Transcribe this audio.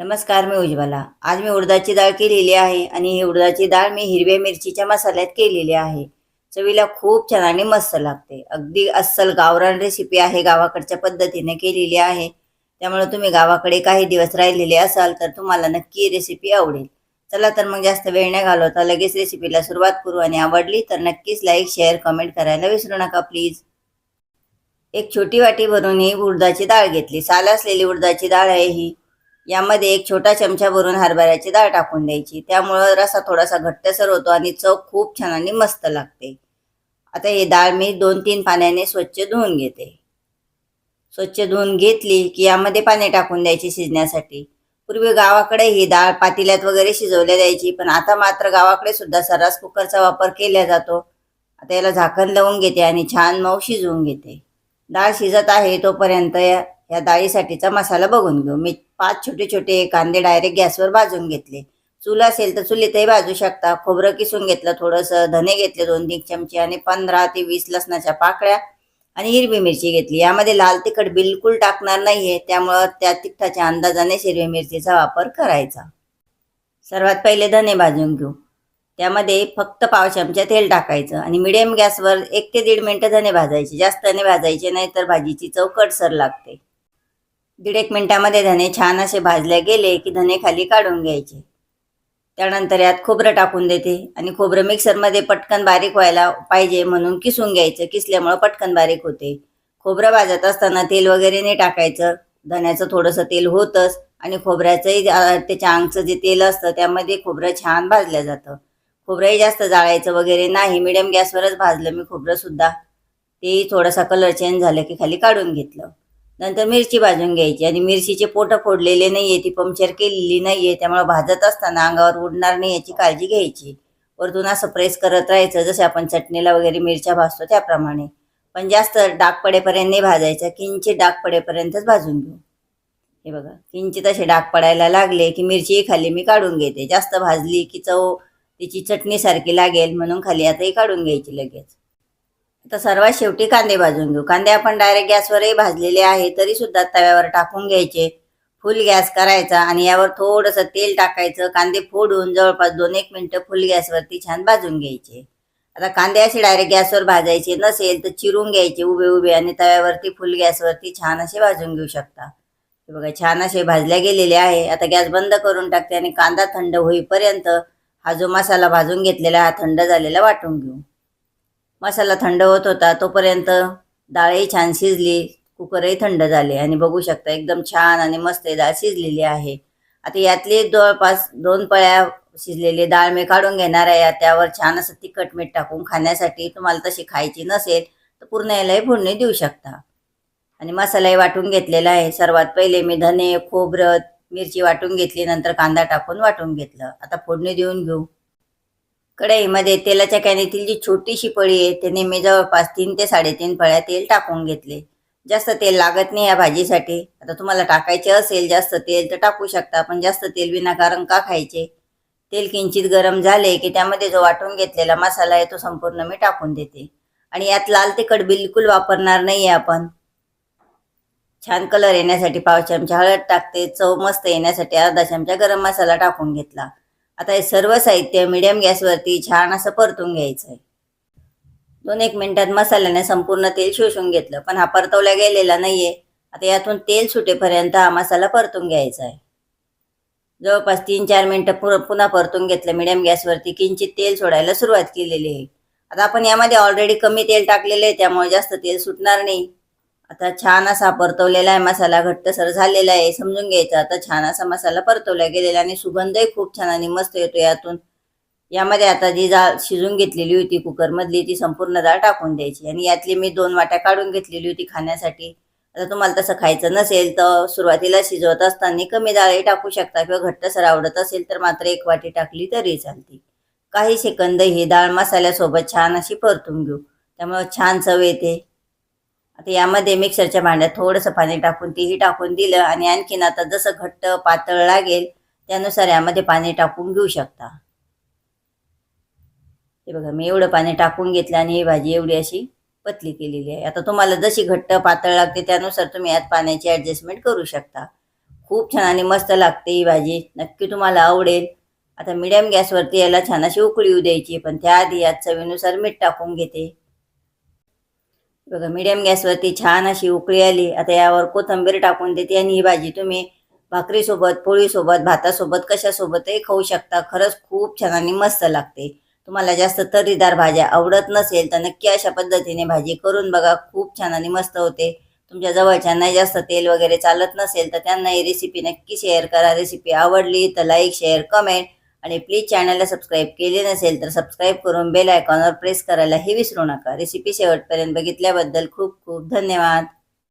नमस्कार मी उज्ज्वला. आज मी उडदाची डाळ केलेली आहे आणि ही उडदाची डाळ मी हिरव्या मिरचीच्या मसाल्यात केलेली आहे. चवीला खूप छान आणि मस्त लागते. अगदी अस्सल गावरान रेसिपी आहे गावाकडच्या पद्धतीने केलेली आहे. त्यामुळे तुम्ही गावाकडे काही दिवस राहिलेले असाल तर तुम्हाला नक्की रेसिपी आवडेल. चला तर मग जास्त वेळ न घालवता लगेच रेसिपीला सुरुवात करू आणि आवडली तर नक्कीच लाईक शेअर कमेंट करायला विसरू नका प्लीज एक छोटी वाटी भरून ही उडदाची डाळ घेतली. साल असलेली उडदाची डाळ आहे ही. यामध्ये एक छोटा चमचा भरून हरभऱ्याची डाळ टाकून द्यायची. त्यामुळं रसा थोडासा घट्टसर होतो आणि चव खूप छान आणि मस्त लागते. आता ही डाळ मी दोन तीन पाण्याने स्वच्छ धुवून घेते. स्वच्छ धुवून घेतली की यामध्ये पाणी टाकून द्यायची शिजण्यासाठी. पूर्वी गावाकडे ही डाळ पातेल्यात वगैरे शिजवल्या द्यायची पण आता मात्र गावाकडे सुद्धा सर्रास कुकरचा वापर केला जातो. आता याला झाकण लावून घेते आणि छान मऊ शिजवून घेते. डाळ शिजत आहे तोपर्यंत या या डाळीसाठीचा मसाला बघून घेऊ. मी पाच छोटे छोटे कांदे डायरेक्ट गॅसवर भाजून घेतले. चूल असेल तर चुलीतही भाजू शकता. खोबरं किसून घेतलं थोडंसं धने घेतले दोन तीन चमचे आणि पंधरा ते वीस लसणाच्या पाकळ्या आणि हिरवी मिरची घेतली. यामध्ये लाल तिखट बिलकुल टाकणार नाहीये. त्यामुळं त्या तिखटाच्या अंदाजाने हिरवी मिरचीचा वापर करायचा. सर्वात पहिले धने भाजून घेऊ. त्यामध्ये फक्त पाव चमचा तेल टाकायचं आणि मिडियम गॅसवर एक ते दीड मिनिटं धने भाजायचे. जास्त धने भाजायचे नाही तर भाजीची चव कडसर लागते. दीड एक मिनिटामध्ये धने छान असे भाजले गेले की धने खाली काढून घ्यायचे. त्यानंतर यात खोबरं टाकून देते आणि खोबरं मिक्सरमध्ये पटकन बारीक व्हायला पाहिजे म्हणून किसून घ्यायचं. किसल्यामुळं पटकन बारीक होते. खोबरं भाजत असताना तेल वगैरे नाही टाकायचं. धण्याचं थोडंसं तेल होतंच आणि खोबऱ्याचंही त्याच्या अंगचं जे तेल असतं त्यामध्ये खोबरं छान भाजलं जातं. खोबरंही जास्त जाळायचं वगैरे नाही. मिडियम गॅसवरच भाजलं मी खोबरंसुद्धा. तेही थोडासा कलर चेंज झालं की खाली काढून घेतलं. नंतर मिरची भाजून घ्यायची. आणि मिरचीचे पोटं फोडलेले नाहीये ती पंक्चर केलेली नाहीये त्यामुळे भाजत असताना अंगावर उडणार नाही याची काळजी घ्यायची. वरतून असं प्रेस करत राहायचं जसे आपण चटणीला वगैरे मिरच्या भाजतो त्याप्रमाणे. पण जास्त डाग पडेपर्यंत नाही भाजायचं किंचित डाग पडेपर्यंतच भाजून घेऊ. हे बघा किंचित असे डाग पडायला लागले की मिरची खाली मी काढून घेते. जास्त भाजली की चव तिची चटणीसारखी लागेल म्हणून खाली आताही काढून घ्यायची लगेच. आता सर्वात शेवटी कांदे भाजून घेऊ. कांदे आपण डायरेक्ट गॅसवरही भाजलेले आहे तरी सुद्धा तव्यावर टाकून घ्यायचे. फुल गॅस करायचा आणि यावर थोडंसं तेल टाकायचं. कांदे फोडून जवळपास दोन एक मिनटं फुल गॅसवरती छान भाजून घ्यायचे. आता कांदे असे डायरेक्ट गॅसवर भाजायचे नसेल तर चिरून घ्यायचे उभे उभे आणि तव्यावरती फुल गॅसवरती छान असे भाजून घेऊ शकता. बघा छान असे भाजल्या गेलेले आहे. आता गॅस बंद करून टाकते आणि कांदा थंड होईपर्यंत हा जो मसाला भाजून घेतलेला हा थंड झालेला वाटून घेऊ. मसाला थंड होत होता तोपर्यंत डाळही छान शिजली कुकरही थंड झाले. आणि बघू शकता एकदम छान आणि मस्त डाळ शिजलेली आहे. आता यातली जवळपास दोन पळ्या शिजलेली डाळ मी काढून घेणार आहे. त्यावर छान असं तिखट मीठ टाकून खाण्यासाठी तुम्हाला तशी खायची नसेल तर पूर्ण यालाही फोडणी देऊ शकता. आणि मसालाही वाटून घेतलेला आहे. सर्वात पहिले मी धने खोबरं मिरची वाटून घेतली नंतर कांदा टाकून वाटून घेतलं. आता फोडणी देऊन घेऊ. कढईमध्ये तेलाच्या कॅनेतील जी छोटीशी पळी आहे त्याने मी जवळपास तीन ते साडेतीन पळ्या तेल टाकून घेतले. जास्त तेल लागत नाही या भाजीसाठी. आता तुम्हाला टाकायचे असेल जास्त तेल तर टाकू शकता पण जास्त तेल विनाकारण का खायचे? तेल किंचित गरम झाले की त्यामध्ये जो वाटून घेतलेला मसाला आहे तो संपूर्ण मी टाकून देते. आणि यात लाल तिखट बिलकुल वापरणार नाही आपण. छान कलर येण्यासाठी पाव चमचा हळद टाकते चव मस्त येण्यासाठी अर्धा चमचा गरम मसाला टाकून घेतला. आता हे सर्व साहित्य मिडियम गॅसवरती छान असं परतून घ्यायचं आहे दोन एक मिनिटात मसाल्याने संपूर्ण तेल शोषून घेतलं पण हा परतवला गेलेला नाहीये. आता यातून तेल सुटेपर्यंत हा मसाला परतून घ्यायचा आहे जवळपास तीन चार मिनटं पुर पुन्हा परतून घेतलं मिडियम गॅसवरती किंचित तेल सोडायला सुरुवात केलेली आहे. आता आपण यामध्ये ऑलरेडी कमी तेल टाकलेलं आहे त्यामुळे जास्त तेल सुटणार नाही. आता छान असा परतवलेला आहे मसाला घट्टसर झालेला आहे समजून घ्यायचा. आता छान असा मसाला परतवला गेलेला आणि सुगंधही खूप छान आणि मस्त येतो यातून. यामध्ये आता जी डाळ शिजून घेतलेली होती कुकरमधली ती संपूर्ण डाळ टाकून द्यायची. आणि यातली मी दोन वाट्या काढून घेतलेली होती खाण्यासाठी. आता तुम्हाला तसं खायचं नसेल तर सुरुवातीला शिजवत असताना कमी डाळही टाकू शकता किंवा घट्टसर आवडत असेल तर मात्र एक वाटी टाकली तरी चालते. काही सेकंद ही डाळ मसाल्यासोबत छान अशी परतून घेऊ. त्यामुळे छान चव येते. आता यामध्ये मिक्सरच्या भांड्यात थोडंसं पाणी टाकून तेही टाकून दिलं आणि आणखीन आता जसं घट्ट पातळ लागेल त्यानुसार यामध्ये पाणी टाकून घेऊ शकता. हे बघा मी एवढं पाणी टाकून घेतलं आणि ही भाजी एवढी अशी पतली केलेली आहे. आता तुम्हाला जशी घट्ट पातळ लागते त्यानुसार तुम्ही यात पाण्याची ॲडजस्टमेंट करू शकता. खूप छान आणि मस्त लागते ही भाजी. नक्की तुम्हाला आवडेल. आता मिडियम गॅसवरती याला छान अशी उकळी येऊ द्यायची पण त्याआधी यात चवीनुसार मीठ टाकून घेते. बघा मिडियम गॅसवरती छान अशी उकळी आली. आता यावर कोथिंबीर टाकून देते आणि ही भाजी तुम्ही भाकरीसोबत पोळीसोबत भातासोबत कशासोबतही खाऊ शकता. खरंच खूप छान आणि मस्त लागते. तुम्हाला जास्त तर्रीदार भाज्या आवडत नसेल तर नक्की अशा पद्धतीने भाजी करून बघा. खूप छान आणि मस्त होते. तुमच्या जवळच्यांना जास्त तेल वगैरे चालत नसेल तर त्यांना ही रेसिपी नक्की शेअर करा. रेसिपी आवडली तर लाईक शेअर कमेंट आणि प्लीज चॅनलला सबस्क्राईब केले नसेल तर सबस्क्राईब करून बेल आयकॉनवर प्रेस करायलाही विसरू नका. रेसिपी शेवटपर्यंत बघितल्याबद्दल खूप खूप धन्यवाद.